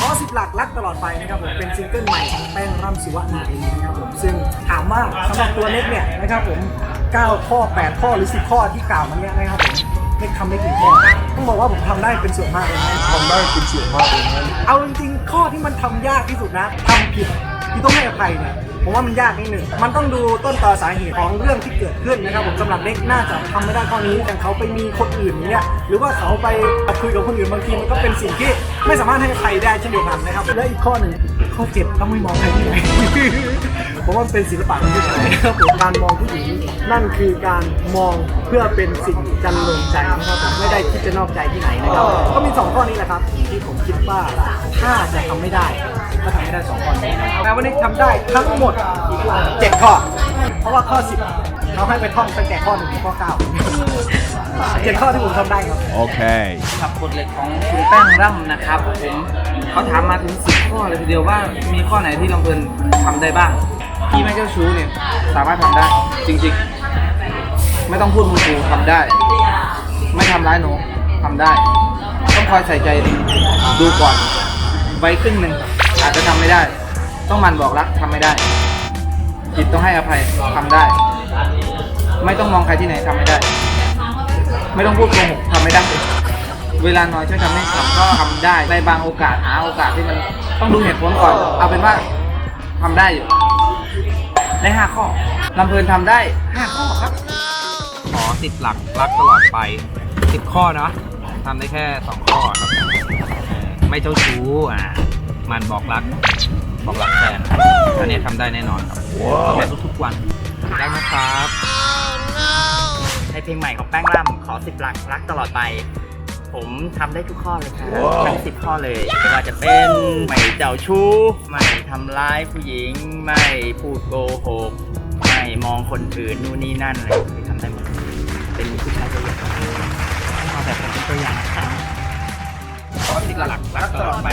ขอสิบหลักรักตลอดไปนะครับผมเป็นซิงเกิลใหม่ของแป้งร่ำสิวนาองนะครับผมซึ่งถามว่าสำหรับตัวเล็กเนี่ยนะครับผม9ข้อ 8 ข้อหรือ 10 ข้อที่กล่าวมาเนี่ยนะครับผมไม่ทำได้กี่ข้อต้องบอกว่าผมทำได้เป็นส่วนมากเลยนะทำได้เป็นส่วนมากเลยนะเอาจริงๆข้อที่มันทำยากที่สุดนะทำผิด ที่ต้องให้อภัยเนี่ยผมว่ามันยากนิดหนึ่ง มันต้องดูต้นตอสาเหตุของเรื่องที่เกิดขึ้นนะครับผมสำหรับเด็กน่าจะทำไม่ได้ข้อนี้แต่เขาไปมีคนอื่นเนี่ยหรือว่าเขาไปคุยกับคนอื่นบางทีมันก็เป็นสิ่งที่ไม่สามารถให้ใครได้เช่นเดียวกันนะครับและอีกข้อหนึ่งข้อเจ็ดต้องไม่มองใครที่ไหน ผมว่ามันเป็นศิลปะของผู้ชายนะครับผมการมองผู้หญิงนั่นคือการมองเพื่อเป็นสิ่งจันลงใจนะครับผมไม่ได้คิดจะนอกใจที่ไหนนะครับก็มีสองข้อนี้แหละครับที่ผมคิดว่าถ้าจะทำไม่ได้ก็ทำไม่ได้สองข้อนี้แต่วันนี้ทำได้ทั้งหมดเจ็ดข้อ เพราะว่าข้อสิบเขาให้ไปท่องตั้งแต่ข้อหนึ่งถึงข้อเก้าเจ็ดข้อที่ผมทำได้ครับ Okay. ครับบทเหล็กของคุณแป้งร่ำนะครับผมเขาถามมาถึงสิบข้อเลยทีเดียวว่ามีข้อไหนที่ลำเพลินทำได้บ้าง ที่ไม่เจ้าชู้เนี่ย สามารถทำได้ จริง ๆ ไม่ต้องพูดมูทูทำได้ ไม่ทำร้ายหนูทำได้ ต้องคอยใส่ใจดูก่อน ไว้ครึ่งหนึ่งอาจจะทำไม่ได้ ต้องมันบอกรักทำไม่ได้จิตต้องให้อภัยทำได้ ไม่ต้องมองใครที่ไหนทำไม่ได้ ไม่ต้องพูดโกหกทำไม่ได้ เวลาน้อยช่วยทำให้ทำก็ทำได้ในบางโอกาสหาโอกาสที่มันต้องดูเหตุผลก่อน เอาเป็นว่าทำได้อยู่ ได้ห้าข้อลำเพลินทำได้ห้าข้อครับ ขอสิบหลักรักตลอดไปสิบข้อเนาะทำได้แค่สองข้อครับเออไม่เจ้าชู้อะมันบอกรัก บอกรักแฟนครับอันนี้ทำได้แน่นอนครับทำได้ทุกๆวันได้นะครับ ในเพลงใหม่ของแป้งร่ำขอสิบหลักรักตลอดไป ผมทำได้ทุกข้อเลยครับทั้งสิบข้อเลยไม่ว่าจะเป็นไม่เจ้าชู้ไม่ทำร้ายผู้หญิง ไม่พูดโกหกไม่มองคนอื่นนู่นนี่นั่นอะไรทำได้หมดเป็นผู้ชายตัวอย่างเอาแบบเป็นตัวอย่างนะครับ ตอนสิบหลักแล้วต่อไป